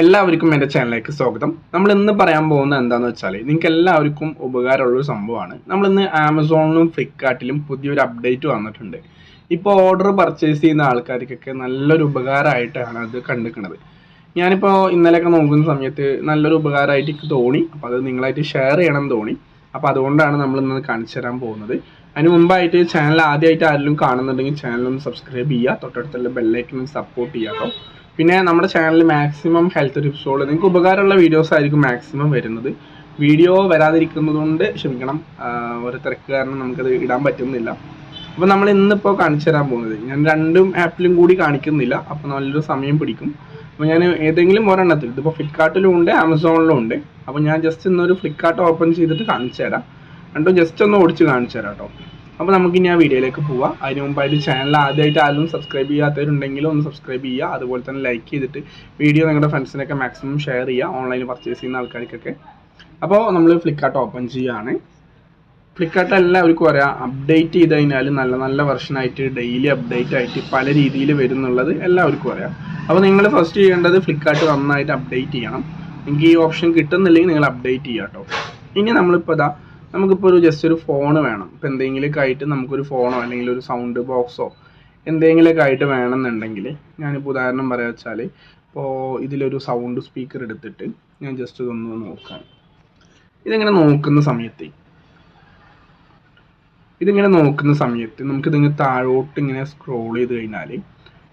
എല്ലാവർക്കും എന്റെ ചാനലിലേക്ക് സ്വാഗതം. നമ്മൾ ഇന്ന് പറയാൻ പോകുന്നത് എന്താണെന്ന് വെച്ചാൽ നിങ്ങൾക്ക് എല്ലാവർക്കും ഉപകാരമുള്ള ഒരു സംഭവമാണ്. നമ്മൾ ഇന്ന് ആമസോണിലും ഫ്ലിപ്കാർട്ടിലും പുതിയൊരു അപ്ഡേറ്റ് വന്നിട്ടുണ്ട്. ഇപ്പോൾ ഓർഡർ പർച്ചേസ് ചെയ്യുന്ന ആൾക്കാർക്കൊക്കെ നല്ലൊരു ഉപകാരമായിട്ടാണ് അത് കണ്ടിരിക്കുന്നത് ഞാനിപ്പോൾ ഇന്നലെയൊക്കെ നോക്കുന്ന സമയത്ത് നല്ലൊരു ഉപകാരമായിട്ട് എനിക്ക് തോന്നി. അപ്പോൾ അത് നിങ്ങളായിട്ട് ഷെയർ ചെയ്യണം തോന്നി. അപ്പോൾ അതുകൊണ്ടാണ് നമ്മൾ ഇന്ന് കാണിച്ചു തരാൻ പോകുന്നത്. അതിന് മുമ്പായിട്ട് ചാനൽ ആദ്യമായിട്ട് ആരെങ്കിലും കാണുന്നുണ്ടെങ്കിൽ ചാനൽ ഒന്ന് സബ്സ്ക്രൈബ് ചെയ്യുക. തൊട്ടടുത്തുള്ള ബെല്ലൈക്കൺ സപ്പോർട്ട് ചെയ്യാം കേട്ടോ. പിന്നെ നമ്മുടെ ചാനലിൽ മാക്സിമം ഹെൽത്ത് ടിപ്സുകൾ നിങ്ങൾക്ക് ഉപകാരമുള്ള വീഡിയോസ് ആയിരിക്കും മാക്സിമം വരുന്നത്. വീഡിയോ വരാതിരിക്കുന്നത് കൊണ്ട് ക്ഷമിക്കണം ഒരു തിരക്ക് കാരണം നമുക്കത് ഇടാൻ പറ്റുന്നില്ല. അപ്പോൾ നമ്മൾ ഇന്നിപ്പോൾ കാണിച്ചു തരാൻ പോകുന്നത്. ഞാൻ രണ്ടും ആപ്പിലും കൂടി കാണിക്കുന്നില്ല. അപ്പോൾ നല്ലൊരു സമയം പിടിക്കും. അപ്പോൾ ഞാൻ ഏതെങ്കിലും ഒരെണ്ണത്തിൽ ഇതിപ്പോൾ ഫ്ലിപ്കാർട്ടിലും ഉണ്ട് ആമസോണിലും ഉണ്ട്. അപ്പോൾ ഞാൻ ജസ്റ്റ് ഇന്നൊരു ഫ്ലിപ്കാർട്ട് ഓപ്പൺ ചെയ്തിട്ട് കാണിച്ചു തരാം. രണ്ടും ജസ്റ്റ് ഒന്ന് ഓടിച്ച് കാണിച്ചു തരാം കേട്ടോ അപ്പോൾ നമുക്ക് ഇനി ആ വീഡിയോയിലേക്ക് പോവാം. അതിന് മുമ്പായിട്ട് ചാനൽ ആദ്യമായിട്ട് ആരും സബ്സ്ക്രൈബ് ചെയ്യാത്തവരുണ്ടെങ്കിൽ ഒന്ന് സബ്സ്ക്രൈബ് ചെയ്യുക. അതുപോലെ തന്നെ ലൈക്ക് ചെയ്തിട്ട് വീഡിയോ നിങ്ങളുടെ ഫ്രണ്ട്സിനൊക്കെ മാക്സിമം ഷെയർ ചെയ്യുക. ഓൺലൈനിൽ പർച്ചേസ് ചെയ്യുന്ന ആൾക്കാർക്കൊക്കെ. അപ്പോൾ നമ്മൾ ഫ്ലിപ്കാർട്ട് ഓപ്പൺ ചെയ്യുകയാണ് ഫ്ലിപ്കാർട്ട് എല്ലാവർക്കും അറിയാം അപ്ഡേറ്റ് ചെയ്ത് കഴിഞ്ഞാൽ നല്ല നല്ല വെർഷനായിട്ട് ഡെയിലി അപ്ഡേറ്റ് ആയിട്ട് പല രീതിയിൽ വരുന്നുള്ളത് എല്ലാവർക്കും അറിയാം. അപ്പോൾ നിങ്ങൾ ഫസ്റ്റ് ചെയ്യേണ്ടത് ഫ്ലിപ്കാർട്ട് നന്നായിട്ട് അപ്ഡേറ്റ് ചെയ്യണം. എനിക്ക് ഈ ഓപ്ഷൻ കിട്ടുന്നില്ലെങ്കിൽ നിങ്ങൾ അപ്ഡേറ്റ് ചെയ്യാം കേട്ടോ ഇനി നമ്മളിപ്പോൾ ഇതാ നമുക്കിപ്പോൾ ഒരു ജസ്റ്റ് ഒരു ഫോൺ വേണം. ഇപ്പോൾ എന്തെങ്കിലുമൊക്കെ ആയിട്ട് നമുക്കൊരു ഫോണോ അല്ലെങ്കിൽ ഒരു സൗണ്ട് ബോക്സോ എന്തെങ്കിലുമൊക്കെ ആയിട്ട് വേണമെന്നുണ്ടെങ്കിൽ ഞാനിപ്പോൾ ഉദാഹരണം പറയാ വെച്ചാൽ ഇപ്പോൾ ഇതിലൊരു സൗണ്ട് സ്പീക്കർ എടുത്തിട്ട് ഞാൻ ജസ്റ്റ് ഇതൊന്ന് നോക്കാം. ഇതിങ്ങനെ നോക്കുന്ന സമയത്ത് ഇതിങ്ങനെ നോക്കുന്ന സമയത്ത് നമുക്ക് ഇതിങ്ങനെ താഴോട്ട് ഇങ്ങനെ സ്ക്രോൾ ചെയ്ത് കഴിഞ്ഞാൽ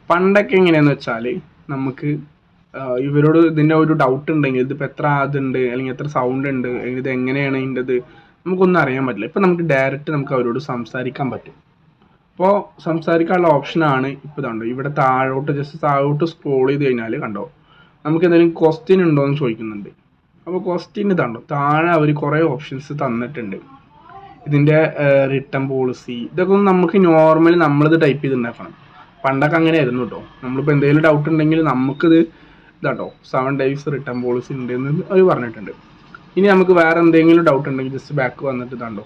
പണ്ടൊക്കെ എങ്ങനെയാന്ന് വെച്ചാൽ നമുക്ക് ഇവരോട് ഇതിന്റെ ഒരു ഡൗട്ട് ഉണ്ടെങ്കിൽ ഇതിപ്പോൾ എത്ര അതുണ്ട് അല്ലെങ്കിൽ എത്ര സൗണ്ട് ഉണ്ട് അല്ലെങ്കിൽ ഇത് എങ്ങനെയാണ് ഇതിന്റെത് നമുക്കൊന്നും അറിയാൻ പറ്റില്ല. ഇപ്പം നമുക്ക് ഡയറക്റ്റ് നമുക്ക് അവരോട് സംസാരിക്കാൻ പറ്റും. അപ്പോൾ സംസാരിക്കാനുള്ള ഓപ്ഷനാണ് ഇപ്പോൾ ഇതുണ്ടോ ഇവിടെ താഴോട്ട് ജസ്റ്റ് താഴോട്ട് സ്ക്രോൾ ചെയ്ത് കഴിഞ്ഞാൽ കണ്ടോ നമുക്ക് എന്തെങ്കിലും ക്വസ്റ്റ്യൻ ഉണ്ടോ എന്ന് ചോദിക്കുന്നുണ്ട്. അപ്പോൾ ക്വസ്റ്റ്യൻ ഇതാണ്ടോ താഴെ അവർ കുറേ ഓപ്ഷൻസ് തന്നിട്ടുണ്ട്. ഇതിന്റെ റിട്ടേൺ പോളിസി ഇതൊക്കെ ഒന്ന് നമുക്ക് നോർമലി നമ്മളിത് ടൈപ്പ് ചെയ്തിട്ടുണ്ടാക്കണം. പണ്ടൊക്കെ അങ്ങനെയായിരുന്നു കേട്ടോ. നമ്മളിപ്പോൾ എന്തെങ്കിലും ഡൗട്ട് ഉണ്ടെങ്കിൽ നമുക്കിത് ഇതാട്ടോ സെവൻ ഡേയ്സ് റിട്ടേൺ പോളിസി ഉണ്ട് എന്ന് അവർ പറഞ്ഞിട്ടുണ്ട്. ഇനി നമുക്ക് വേറെ എന്തെങ്കിലും ഡൗട്ട് ഉണ്ടെങ്കിൽ ജസ്റ്റ് ബാക്ക് വന്നിട്ട് കണ്ടോ.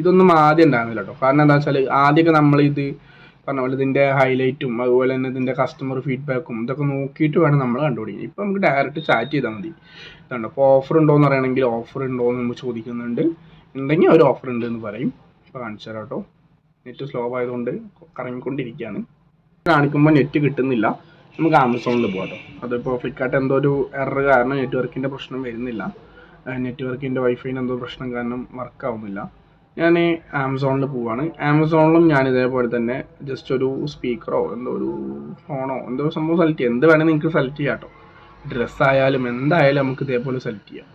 ഇതൊന്നും ആദ്യം ഉണ്ടാകുന്നില്ല കേട്ടോ കാരണം എന്താ വെച്ചാൽ ആദ്യമൊക്കെ നമ്മൾ ഇത് പറഞ്ഞ പോലെ ഇതിന്റെ ഹൈലൈറ്റും അതുപോലെ തന്നെ ഇതിന്റെ കസ്റ്റമർ ഫീഡ്ബാക്കും ഇതൊക്കെ നോക്കിയിട്ട് വേണം നമ്മൾ കണ്ടുപിടിക്കാൻ. ഇപ്പം നമുക്ക് ഡയറക്റ്റ് ചാറ്റ് ചെയ്താൽ മതി. ഇതുണ്ട് അപ്പോൾ ഓഫർ ഉണ്ടോ എന്ന് അറിയണമെങ്കിൽ ഓഫർ ഉണ്ടോ എന്ന് നമ്മൾ ചോദിക്കുന്നുണ്ട്. ഉണ്ടെങ്കിൽ ഒരു ഓഫർ ഉണ്ട് എന്ന് പറയും. ഇപ്പോൾ കാണിച്ചു തരാം കേട്ടോ നെറ്റ് സ്ലോ ആയതുകൊണ്ട് കറങ്ങിക്കൊണ്ടിരിക്കുകയാണ്. കാണിക്കുമ്പോൾ നെറ്റ് കിട്ടുന്നില്ല. നമുക്ക് ആമസോണിൽ പോകാം കേട്ടോ അതിപ്പോൾ ഫ്ലിപ്കാർട്ട് എന്തോ ഒരു എറർ കാരണം നെറ്റ്വർക്കിന്റെ പ്രശ്നം വരുന്നില്ല. നെറ്റ്വർക്കിന്റെ വൈഫൈന് എന്തോ പ്രശ്നം കാരണം വർക്ക് ആവുന്നില്ല. ഞാൻ ആമസോണിൽ പോവാണ്. ആമസോണിലും ഞാൻ ഇതേപോലെ തന്നെ ജസ്റ്റ് ഒരു സ്പീക്കറോ എന്തോ ഒരു ഫോണോ എന്തോ സംഭവം സെലക്ട് ചെയ്യാം. എന്ത് വേണമെങ്കിൽ നിങ്ങൾക്ക് സെലക്ട് ചെയ്യാം കേട്ടോ. ഡ്രസ്സായാലും എന്തായാലും നമുക്ക് ഇതേപോലെ സെലക്ട് ചെയ്യാം.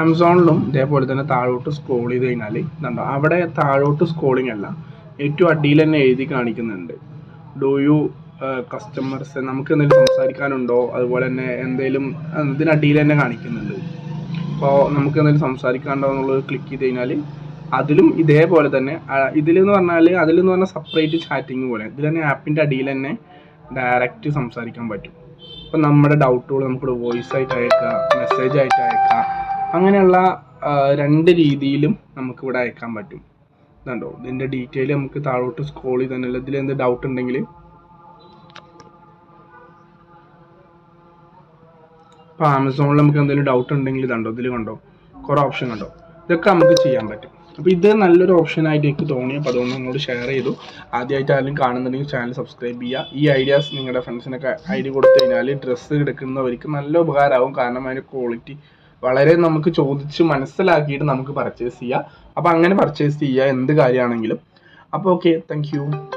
ആമസോണിലും ഇതേപോലെ തന്നെ താഴോട്ട് സ്ക്രോൾ ചെയ്ത് കഴിഞ്ഞാൽ ഇതുണ്ടോ അവിടെ താഴോട്ട് സ്ക്രോളിങ് അല്ല ഏറ്റവും അടിയിൽ തന്നെ എഴുതി കാണിക്കുന്നുണ്ട്. ഡു യു കസ്റ്റമേഴ്സ് നമുക്ക് എന്തെങ്കിലും സംസാരിക്കാനുണ്ടോ? അതുപോലെ തന്നെ എന്തെങ്കിലും ഇതിനടിയിൽ തന്നെ കാണിക്കുന്നുണ്ട്. അപ്പോൾ നമുക്ക് എന്തെങ്കിലും സംസാരിക്കാനുണ്ടോ എന്നുള്ളത് ക്ലിക്ക് ചെയ്ത് കഴിഞ്ഞാൽ അതിലും ഇതേപോലെ തന്നെ ഇതിലെന്ന് പറഞ്ഞാൽ അതിലെന്ന് പറഞ്ഞാൽ സെപ്പറേറ്റ് ചാറ്റിംഗ് പോലെ. ഇതിൽ തന്നെ ആപ്പിന്റെ അടിയിൽ തന്നെ ഡയറക്റ്റ് സംസാരിക്കാൻ പറ്റും. അപ്പം നമ്മുടെ ഡൗട്ടുകൾ നമുക്ക് വോയിസ് ആയിട്ട് അയക്കാം മെസ്സേജ് ആയിട്ട് അയക്കാം അങ്ങനെയുള്ള രണ്ട് രീതിയിലും നമുക്കിവിടെ അയക്കാൻ പറ്റും. ഇതുണ്ടോ? ഇതിന്റെ ഡീറ്റെയിൽ നമുക്ക് താഴോട്ട് സ്ക്രോൾ ചെയ്ത് തന്നെ ഇതിൽ എന്ത് ഡൗട്ട് ഉണ്ടെങ്കിൽ ഇപ്പോൾ ആമസോണിൽ നമുക്ക് എന്തെങ്കിലും ഡൗട്ട് ഉണ്ടെങ്കിൽ ഇതുണ്ടോ ഇതിൽ കണ്ടോ? കുറേ ഓപ്ഷൻ കണ്ടോ? ഇതൊക്കെ നമുക്ക് ചെയ്യാൻ പറ്റും. അപ്പോൾ ഇത് നല്ലൊരു ഓപ്ഷൻ ആയിട്ട് എനിക്ക് തോന്നി. അപ്പോൾ അതുകൊണ്ട് നിങ്ങളോട് ഷെയർ ചെയ്തു. ആദ്യമായിട്ട് ആരും കാണുന്നുണ്ടെങ്കിൽ ചാനൽ സബ്സ്ക്രൈബ് ചെയ്യുക. ഈ ഐഡിയാസ് നിങ്ങളുടെ ഫ്രണ്ട്സിനൊക്കെ ഐഡിയ കൊടുത്തു കഴിഞ്ഞാൽ ഡ്രസ്സ് എടുക്കുന്നവർക്ക് നല്ല ഉപകാരമാവും. കാരണം അതിന്റെ ക്വാളിറ്റി വളരെ നമുക്ക് ചോദിച്ച് മനസ്സിലാക്കിയിട്ട് നമുക്ക് പർച്ചേസ് ചെയ്യാം. അപ്പോൾ അങ്ങനെ പർച്ചേസ് ചെയ്യുക. എന്ത് കാര്യമാണെങ്കിലും. അപ്പോൾ ഓക്കെ താങ്ക്